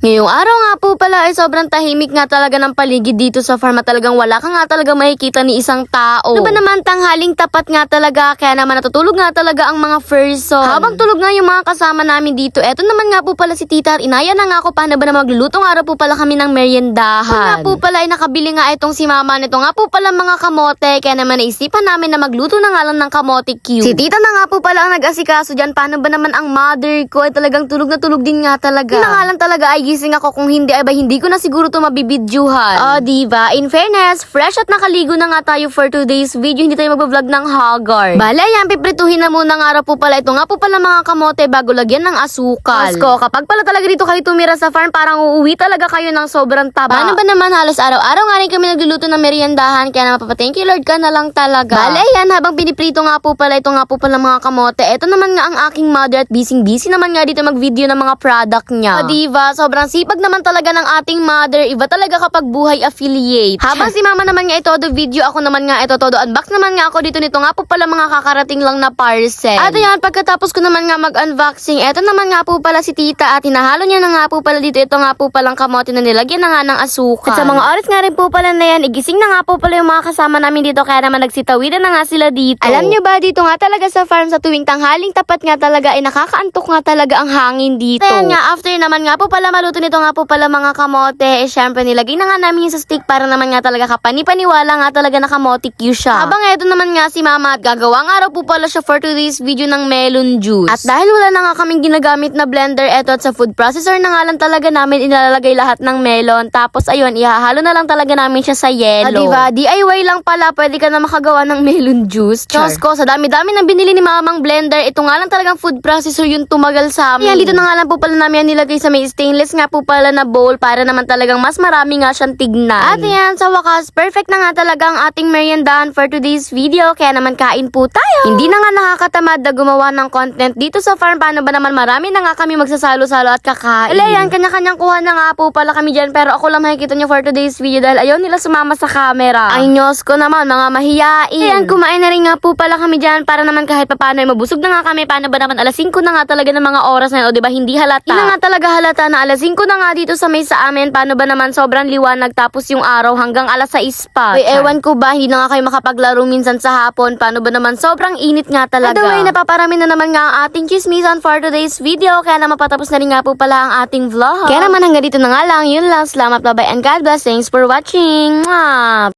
Ngayong araw nga po pala ay sobrang tahimik nga talaga ng paligid dito sa farm at talagang wala ka nga talaga makikita ni isang tao. Ano ba naman tanghaling tapat nga talaga kaya naman natutulog nga talaga ang mga person. Habang tulog nga yung mga kasama namin dito, eto naman nga po pala si tita at inaya na nga ako paano ba na magluluto nga raw po pala kami ng meriendahan. Nga po pala ay nakabili nga itong si mama nito nga po pala mga kamote kaya naman naisipan namin na magluto na nga lang ng kamote cube. Si tita na nga po pala ang nag-asikaso dyan paano ba naman ang mother ko ay talagang tulog na tulog din nga talaga. Yun na nga lang talaga ay gising ako kung hindi ay ba hindi ko na siguro to mabibidyuhan. Oh, diva. In fairness, fresh at nakaligo na nga tayo for today's video. Hindi tayo magbablog ng hagar. Bale, yan, piprituhin na muna nga raw po pala. Ito nga po pala mga kamote bago lagyan ng asukal. Asko, kapag pala talaga dito kayo tumira sa farm, parang uuwi talaga kayo ng sobrang taba. Paano ba naman halos araw-araw nga rin kami nagluluto ng meriendahan kaya naman thank you Lord ka na lang talaga. Bale, yan, habang piniprito nga po pala, ito nga po pala mga kamote. Ito naman nga ang aking mother at busy-busy naman nga dito mag-video ng mga product niya. O diva, sobrang sipag naman talaga ng ating mother. Iba talaga kapag buhay affiliate. Habang si mama naman nga ito do video, ako naman nga ito todo unbox naman nga ako dito nito nga po pala mga kakarating lang na parcel. At ayan, pagkatapos ko naman nga mag-unboxing, ito naman nga po pala si tita at hinahalo niya na nga po pala dito. Ito nga po palang kamote na nilagyan na nga ng asukal. At sa mga oras nga rin po pala na yan, igising na nga po pala yung mga kasama namin dito kaya naman nagsitawidan na nga sila dito. Alam niyo ba dito nga talaga sa farm sa tuwing tanghaling tapat nga talaga ay nakakaantok nga talaga ang hangin dito. Ayan nga, after naman nga po pala maluto nito nga po pala mga kamote, eh syempre nilagay na nga namin yun sa stick para naman nga talaga kapani-paniwala nga talaga na kamote Q siya. Habang eto naman nga si mama at gagawa nga raw po pala siya for today's video ng melon juice. At dahil wala na nga kaming ginagamit na blender, eto at sa food processor na nga lang talaga namin inalalagay lahat ng melon. Tapos ayun, ihahalo na lang talaga namin siya sa yelo. Ah, diba? DIY lang pala, pwede ka na makagawa ng melon juice. Char. ko, sa dami-dami ng binili ni mamang blender, ito nga lang talagang food processor yung tumagal sa amin. Ayan, dito na nga lang po pala namin nilagay sa may stainless nga po pala na bowl para naman talagang mas marami nga siyang tignan. At yan, sa wakas, perfect na nga talaga ang ating meriendahan for today's video. Kaya naman kain po tayo. Hindi na nga nakakatamad na gumawa ng content dito sa farm. Paano ba naman marami na nga kami magsasalo-salo at kakain. Wala yan, kanya-kanyang kuha na nga po pala kami dyan. Pero ako lang makikita nyo for today's video dahil ayaw nila sumama sa camera. Ay, nyos ko naman, mga mahiyain. Ayan, kumain na rin nga po pala kami dyan para naman kahit papano ay mabusog na nga kami. Paano ba naman alas 5 na nga talaga ng mga oras na yun, o diba hindi halata. Hindi na nga talaga halata na alas 5 na nga dito sa may sa amin. Paano ba naman sobrang liwanag tapos yung araw hanggang alas 6 pa. Uy, ewan ko ba, hindi na nga kayo makapaglaro minsan sa hapon. Paano ba naman sobrang init nga talaga. By the way, napaparami na naman nga ang ating chismisan for today's video. Kaya naman patapos na rin nga po pala ang ating vlog. Kaya naman hanggang dito na nga lang. Yun lang. Salamat, bye-bye, and God bless. Thanks for watching. Mwah!